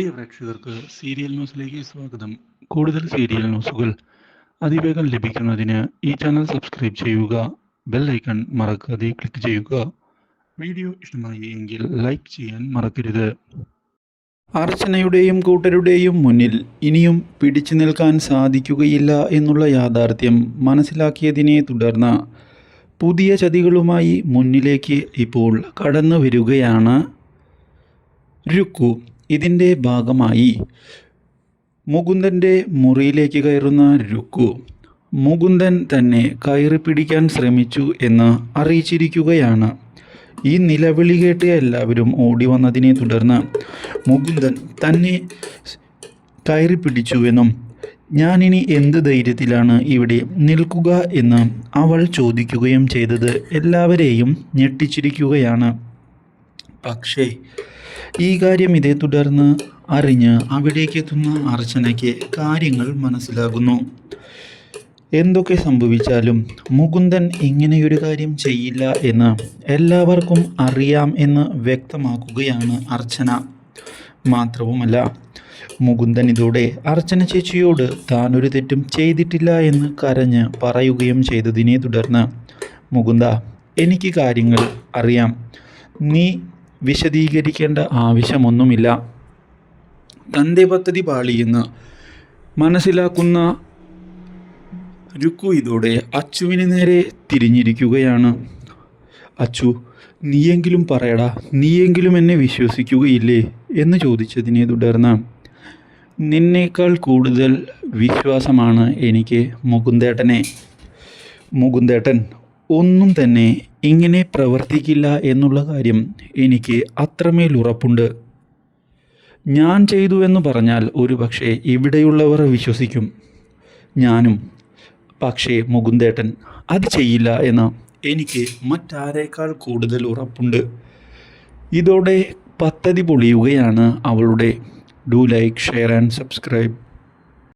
പ്രിയ പ്രേക്ഷകർക്ക് സീരിയൽ ന്യൂസിലേക്ക് സ്വാഗതം. കൂടുതൽ സീരിയൽ ന്യൂസുകൾ അതിവേഗം ലഭിക്കുന്നതിന് ഈ ചാനൽ സബ്സ്ക്രൈബ് ചെയ്യുക ബെൽ ഐക്കൺ മറക്കാതെ ക്ലിക്ക് ചെയ്യുക. വീഡിയോ ഇഷ്ടമായി എങ്കിൽ ലൈക്ക് ചെയ്യാൻ മറക്കരുത്. അർച്ചനയുടെയും കൂട്ടരുടെയും മുന്നിൽ ഇനിയും പിടിച്ചു നിൽക്കാൻ സാധിക്കുകയില്ല എന്നുള്ള യാഥാർത്ഥ്യം മനസ്സിലാക്കിയതിനെ തുടർന്ന് പുതിയ ചതികളുമായി മുന്നിലേക്ക് ഇപ്പോൾ കടന്നു വരികയാണ് രുക്കു. ഇതിന്റെ ഭാഗമായി മുകുന്ദന്റെ മുറിയിലേക്ക് കയറുന്ന രുക്കു മുകുന്ദൻ തന്നെ കയറി പിടിക്കാൻ ശ്രമിച്ചു എന്ന് അറിയിച്ചിരിക്കുകയാണ്. ഈ നിലവിളി കേട്ട് എല്ലാവരും ഓടി വന്നതിനെ തുടർന്ന് മുകുന്ദൻ തന്നെ കയറി പിടിച്ചുവെന്നും ഞാനിനി എന്ത് ധൈര്യത്തിലാണ് ഇവിടെ നിൽക്കുക? എന്ന് അവൾ ചോദിക്കുകയും ചെയ്തത് എല്ലാവരെയും ഞെട്ടിച്ചിരിക്കുകയാണ്. പക്ഷേ ഈ കാര്യം ഇതേ തുടർന്ന് അറിഞ്ഞ് അവിടേക്ക് എത്തുന്ന അർച്ചനയ്ക്ക് കാര്യങ്ങൾ മനസ്സിലാകുന്നു. എന്തൊക്കെ സംഭവിച്ചാലും മുകുന്ദൻ ഇങ്ങനെയൊരു കാര്യം ചെയ്യില്ല എന്ന് എല്ലാവർക്കും അറിയാം എന്ന് വ്യക്തമാക്കുകയാണ് അർച്ചന. മാത്രവുമല്ല മുകുന്ദൻ ഇതോടെ അർച്ചന ചേച്ചിയോട് താൻ ഒരു തെറ്റും ചെയ്തിട്ടില്ല എന്ന് കരഞ്ഞ് പറയുകയും ചെയ്തതിനെ തുടർന്ന് മുകുന്ദ എനിക്ക് കാര്യങ്ങൾ അറിയാം. നീ വിശദീകരിക്കേണ്ട ആവശ്യമൊന്നുമില്ല. തന്റെ പദ്ധതി പാളിയെന്ന് മനസ്സിലാക്കുന്ന രുക്കു ഇതോടെ അച്ചുവിന് നേരെ തിരിഞ്ഞിരിക്കുകയാണ്. അച്ചു നീയെങ്കിലും പറയടാ നീയെങ്കിലും എന്നെ വിശ്വസിക്കുകയില്ലേ? എന്ന് ചോദിച്ചതിനെ തുടർന്ന് നിന്നേക്കാൾ കൂടുതൽ വിശ്വാസമാണ് എനിക്ക് മുകുന്ദേട്ടനെ. മുകുന്ദേട്ടൻ ഒന്നും തന്നെ ഇങ്ങനെ പ്രവർത്തിക്കില്ല എന്നുള്ള കാര്യം എനിക്ക് അത്രമേൽ ഉറപ്പുണ്ട്. ഞാൻ ചെയ്തു എന്ന് പറഞ്ഞാൽ ഒരു പക്ഷേ ഇവിടെയുള്ളവർ വിശ്വസിക്കും. ഞാനും. പക്ഷേ മുകുന്ദേട്ടൻ അത് ചെയ്യില്ല എന്ന് എനിക്ക് മറ്റാരേക്കാൾ കൂടുതൽ ഉറപ്പുണ്ട്. ഇതോടെ പദ്ധതി പൊളിയുകയാണ് അവളുടെ. Do like share and subscribe.